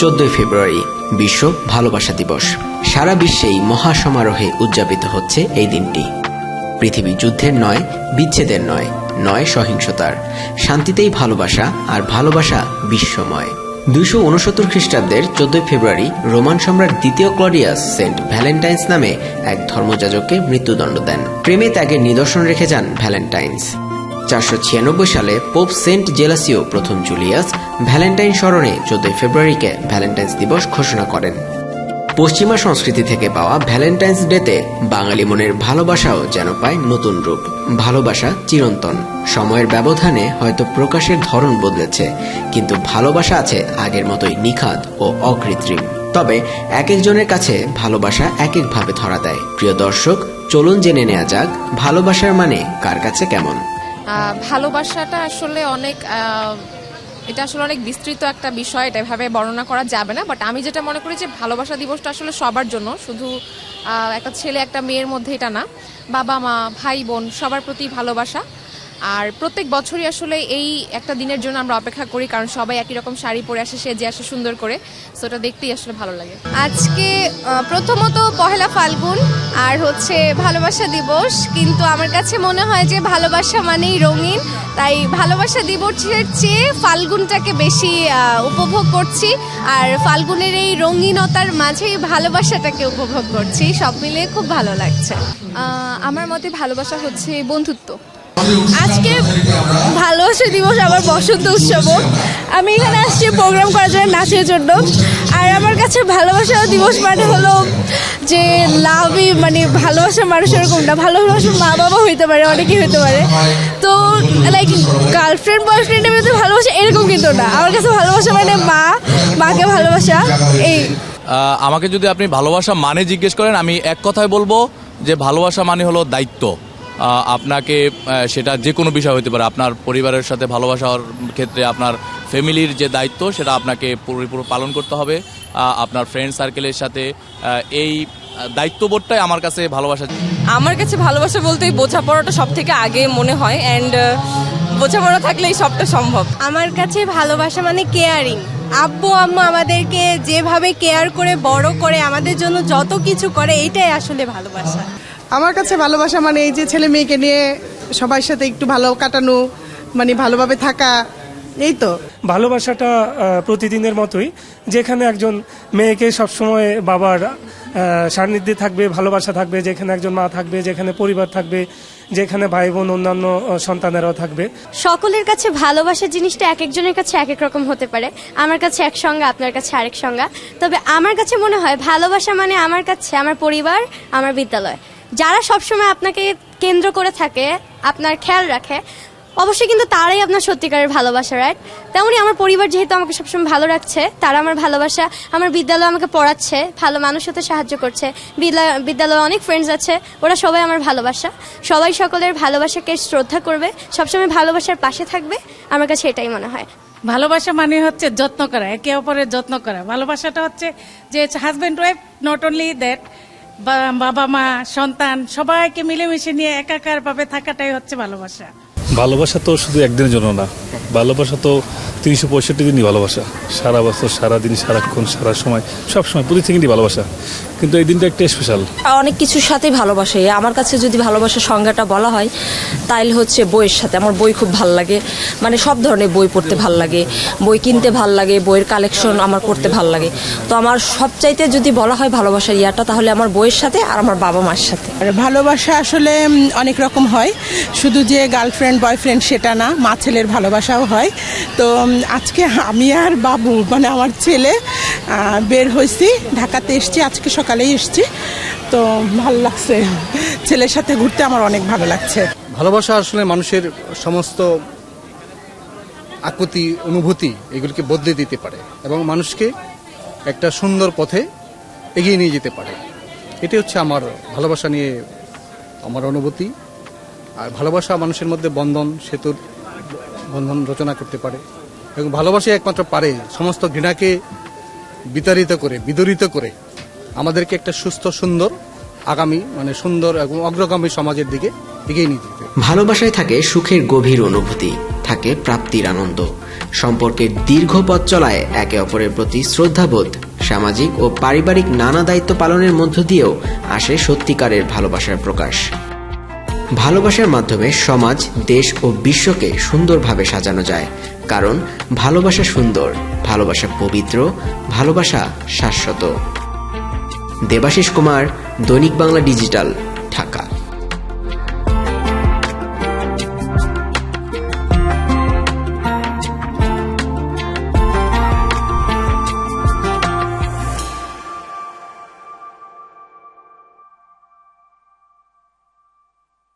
চোদ্দই ফেব্রুয়ারি বিশ্ব ভালোবাসা দিবস। সারা বিশ্বেই মহাসমারোহে উদযাপিত হচ্ছে এই দিনটি। পৃথিবী যুদ্ধের নয়, বিচ্ছেদের নয় নয় সহিংসতার। শান্তিতেই ভালোবাসা আর ভালোবাসা বিশ্বময় দুইশো উনসত্তর খ্রিস্টাব্দের চোদ্দই ফেব্রুয়ারি রোমান সম্রাট দ্বিতীয় ক্লডিয়াস সেন্ট ভ্যালেন্টাইন্স নামে এক ধর্মযাজককে মৃত্যুদণ্ড দেন। প্রেমে ত্যাগের নিদর্শন রেখে যান ভ্যালেন্টাইন্স। চারশো ছিয়ানব্বই সালে পোপ সেন্ট জেলাসিও প্রথম জুলিয়াস ভ্যালেন্টাইন স্মরণে চোদ্দই ফেব্রুয়ারিকে ভ্যালেন্টাইন্স দিবস ঘোষণা করেন। পশ্চিমা সংস্কৃতি থেকে পাওয়া ভ্যালেন্টাইন্স ডেতে বাঙালি মনের ভালোবাসাও যেন পায় নতুন রূপ। ভালোবাসা চিরন্তন। সময়ের ব্যবধানে হয়তো প্রকাশের ধরন বদলেছে, কিন্তু ভালোবাসা আছে আগের মতোই নিখাদ ও অকৃত্রিম। তবে এক একজনের কাছে ভালোবাসা এক একভাবে ধরা দেয়। প্রিয় দর্শক, চলুন জেনে নেওয়া যাক ভালোবাসার মানে কার কাছে কেমন। ভালোবাসাটা আসলে অনেক এটা আসলে অনেক বিস্তৃত একটা বিষয়, এটা এভাবে বর্ণনা করা যাবে না বাট আমি যেটা মনে করি যে ভালোবাসা দিবসটা আসলে সবার জন্য, শুধু একটা ছেলে, একটা মেয়ের মধ্যে এটা না। বাবা মা ভাই বোন সবার প্রতি ভালোবাসা। আর প্রত্যেক বছরই আসলে এই একটা দিনের জন্য আমরা অপেক্ষা করি কারণ সবাই একই রকম শাড়ি পরে আসে সেজে আসে সুন্দর করে। সো এটা দেখতেই আসলে ভালো লাগে। আজকে প্রথমত পহেলা ফাল্গুন আর হচ্ছে ভালোবাসা দিবস কিন্তু আমার কাছে মনে হয় যে ভালোবাসা মানেই রঙিন তাই ভালোবাসা দিবসের চেয়ে ফাল্গুনটাকে বেশি উপভোগ করছি আর ফাল্গুনের এই রঙিনতার মাঝেই ভালোবাসাটাকে উপভোগ করছি সব মিলিয়ে খুব ভালো লাগছে। আমার মতে ভালোবাসা হচ্ছে বন্ধুত্ব। আজকে ভালোবাসা দিবস আমার বসন্ত উৎসব আমি এখানে আসছি প্রোগ্রাম করার জন্য নাচের জন্য। আর আমার কাছে ভালোবাসা দিবস মানে হলো যে লাভই মানে ভালোবাসা মানুষ এরকম না ভালোবাসা মা বাবা হইতে পারে, অনেকেই হইতে পারে। তো লাইক গার্লফ্রেন্ড বয়ফ্রেন্ডের মধ্যে ভালোবাসা এরকম কিন্তু না। আমার কাছে ভালোবাসা মানে মা, মাকে ভালোবাসা, এই। আমাকে যদি আপনি ভালোবাসা মানে জিজ্ঞেস করেন, আমি এক কথায় বলব যে ভালোবাসা মানে হলো দায়িত্ব। আপনাকে সেটা যে কোনো বিষয় হতে পারে আপনার পরিবারের সাথে ভালোবাসার ক্ষেত্রে আপনার ফ্যামিলির যে দায়িত্ব সেটা আপনাকে পরিপূর্ণ পালন করতে হবে। আপনার ফ্রেন্ড সার্কেলের সাথে এই দায়িত্ববোধটাই আমার কাছে ভালোবাসা। আমার কাছে ভালোবাসা বলতে বোঝাপড়াটা সব থেকে আগে মনে হয় অ্যান্ড বোঝাপড়া থাকলেই সবটা সম্ভব। আমার কাছে ভালোবাসা মানে কেয়ারিং আব্বু আম্মু আমাদেরকে যেভাবে কেয়ার করে বড় করে আমাদের জন্য যত কিছু করে এইটাই আসলে ভালোবাসা। আমার কাছে ভালোবাসা মানে এই যে ছেলে মেয়েকে নিয়ে সবার সাথে একটু ভালো কাটানো মানে ভালোভাবে থাকা এই তো। ভালোবাসাটা প্রতিদিনের মতোই। যেখানে একজন মেয়েকে সবসময় বাবার সান্নিধ্যে থাকবে ভালোবাসা থাকবে যেখানে একজন মা থাকবে যেখানে পরিবার থাকবে যেখানে ভাই বোন অন্যান্য সন্তানেরাও থাকবে। সকলের কাছে ভালোবাসা জিনিসটা এক একজনের কাছে এক এক রকম হতে পারে। আমার কাছে এক সংজ্ঞা আপনার কাছে আরেক সংজ্ঞা তবে আমার কাছে মনে হয় ভালোবাসা মানে আমার কাছে আমার পরিবার আমার বিদ্যালয়। যারা সবসময় আপনাকে কেন্দ্র করে থাকে, আপনার খেয়াল রাখে, অবশ্যই কিন্তু তারাই আপনার সত্যিকারের ভালোবাসা রাইট তেমনই আমার পরিবার যেহেতু আমাকে সবসময় ভালো রাখছে, তারা আমার ভালোবাসা, আমার বিদ্যালয় আমাকে পড়াচ্ছে, ভালো মানুষ হতে সাহায্য করছে। বিদ্যালয়- অনেক ফ্রেন্ডস আছে, ওরা সবাই আমার ভালোবাসা। সবাই সকলের ভালোবাসাকে শ্রদ্ধা করবে, সবসময় ভালোবাসার পাশে থাকবে, আমার কাছে এটাই মনে হয়। ভালোবাসা মানে হচ্ছে যত্ন করা, একে অপরের যত্ন করা। ভালোবাসাটা হচ্ছে যে husband wife not only that বাবা মা সন্তান সবাইকে মিলেমিশে নিয়ে একাকার ভাবে থাকাটাই হচ্ছে ভালোবাসা। ভালোবাসা তো শুধু একদিনের জন্য না। ভালোবাসা তো তিনশো পঁয়ষট্টি দিনই ভালোবাসা। সারা বছর সারা দিন সারাক্ষণ সারা সময় সব সময় প্রতি সেকেন্ডই ভালোবাসা। কিন্তু এই দিনটা একটা স্পেশাল অনেক কিছুর সাথে ভালোবাসে। আমার কাছে যদি ভালোবাসার সংজ্ঞাটা বলা হয় তাইলে হচ্ছে বইয়ের সাথে। আমার বই খুব ভালো লাগে। মানে সব ধরনের বই পড়তে ভালো লাগে। বই কিনতে ভালো লাগে বইয়ের কালেকশন আমার করতে ভালো লাগে। তো আমার সবচাইতে যদি বলা হয় ভালোবাসার ইয়াটা তাহলে আমার বইয়ের সাথে আর আমার বাবা মার সাথে। আর ভালোবাসা আসলে অনেক রকম হয়। শুধু যে গার্লফ্রেন্ড বয়ফ্রেন্ড সেটা না, মা ছেলের ভালোবাসাও হয়। তো আজকে আমি আর বাবু মানে আমার ছেলে বের হয়েছি ঢাকাতে এসছি, আজকে সকালেই এসছি। তো, ভালো লাগছে। ছেলের সাথে ঘুরতে আমার অনেক ভালো লাগছে। ভালোবাসা আসলে মানুষের সমস্ত আকুতি, অনুভূতি, এগুলিকে বদলে দিতে পারে এবং মানুষকে একটা সুন্দর পথে এগিয়ে নিয়ে যেতে পারে। এটি হচ্ছে আমার ভালোবাসা নিয়ে আমার অনুভূতি। আর ভালোবাসা মানুষের মধ্যে বন্ধন, সেতুর বন্ধন রচনা করতে পারে। এবং ভালোবাসা একমাত্র পারে, সমস্ত ঘৃণাকে বিতাড়িত করে, বিদরিত করে। আমাদেরকে একটা সুস্থ, সুন্দর, আগামী মানে সুন্দর এবং অগ্রগামী সমাজের দিকে এগিয়ে নিয়ে যেতে ভালোবাসায় থাকে সুখের গভীর অনুভূতি, থাকে প্রাপ্তির আনন্দ। সম্পর্কের দীর্ঘ পথ চলায় একে অপরের প্রতি শ্রদ্ধাবোধ, সামাজিক ও পারিবারিক নানা দায়িত্ব পালনের মধ্য দিয়েও আসে সত্যিকারের ভালোবাসার প্রকাশ। ভালোবাসার মাধ্যমে সমাজ, দেশ ও বিশ্বকে সুন্দরভাবে সাজানো যায়। কারণ ভালোবাসা সুন্দর, ভালোবাসা পবিত্র, ভালোবাসা শাশ্বত। দেবাশিস কুমার, দৈনিক বাংলা ডিজিটাল।